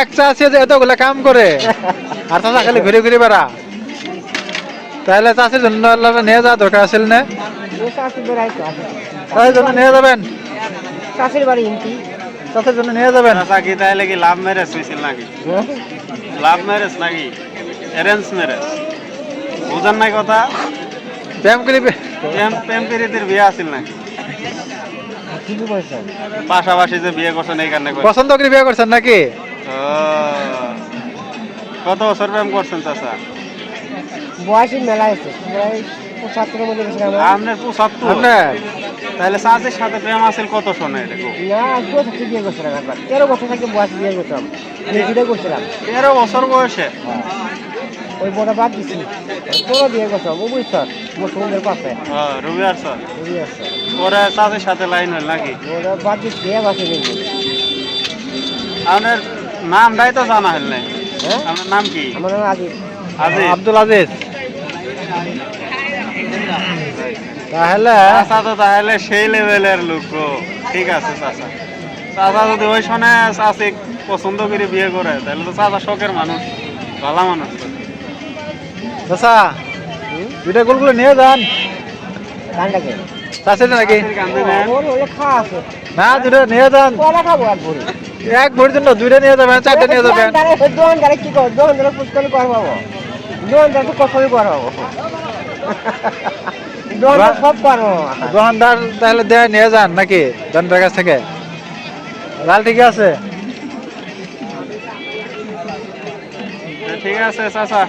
এক চাষি যে এতগুলা কাম করে। আর চাষা খালি ঘুরে ঘুরে বেড়া। তাহলে চাষির জন্য আল্লাহ নিয়ে যাওয়া দরকার আছিল না? ও চাষি বেড়াই তো আছে চাষির জন্য নিয়ে যাবেন? চাষির বাড়ি চাষির জন্য নিয়ে যাবেন? কি তাইলে কি লাভ ম্যারেজ হয়েছিল নাকি? লাভ ম্যারেজ নাকি? অ্যারেঞ্জ ম্যারেজ বুঝান নাই কথা? প্রেম করি প্রেম প্রেম প্রীতির বিয়ে আছিল নাকি? পাশাপাশি যে বিয়ে করছেন এই কারণে করে। পছন্দ করে বিয়ে করছেন নাকি? কত বছর প্রেম করছেন চাচা? বয়সী মেলা আছে। প্রায় পঁচাত্তরের মধ্যে গেছিলাম আপনার পঁচাত্তর? আপনার তাহলে সাথে প্রেম কত শোনে এটা গো? না আজকেও থাকতে বিয়ে করছিলাম একবার। তেরো বছর থেকে বয়স বিয়ে করতাম নিজেরে করছিলাম। তেরো বছর বয়সে? ওই বড় বাদ দিছি। তোরও বিয়ে করতাম ও বুঝছ মুসলমানদের পাশে। ও, রবিবার স্যার। বুঝি আসছে পরে চাচির সাথে লাইন হল নাকি? ওরা বাদ দিচ্ছি বিয়ে বাসে আপনার নামটাই তো জানা হল নাই। হ্যাঁ? আপনার নাম কি? আমার নাম আজিজ। আজিজ? আব্দুল আজিজ। তাহলে চাচা তো তাহলে সেই লেভেলের লোক গো। ঠিক আছে চাচা। চাচা যদি ওই শোনে চাচি পছন্দ করে বিয়ে করে তাহলে তো চাচা শখের মানুষ ভালো মানুষ। তো। চাষা দুইটা গোলগুলো নিয়ে যান। গানটাকে চাষির নাকি? না দুটো নিয়ে যান। খাব? এক ভরির জন্য দুইটা নিয়ে যাবেন চারটা নিয়ে যাবেন। দোকানদারে কি করব? দোকানদারে ফুচকানি করবাবো দোকানদার তো কখনই করবাবো দোকানদার সব দোকানদার তাহলে দেয় নিয়ে যান নাকি? দোকানদার কাছ থেকে। লাল ঠিক আছে? ঠিক আছে চাচা।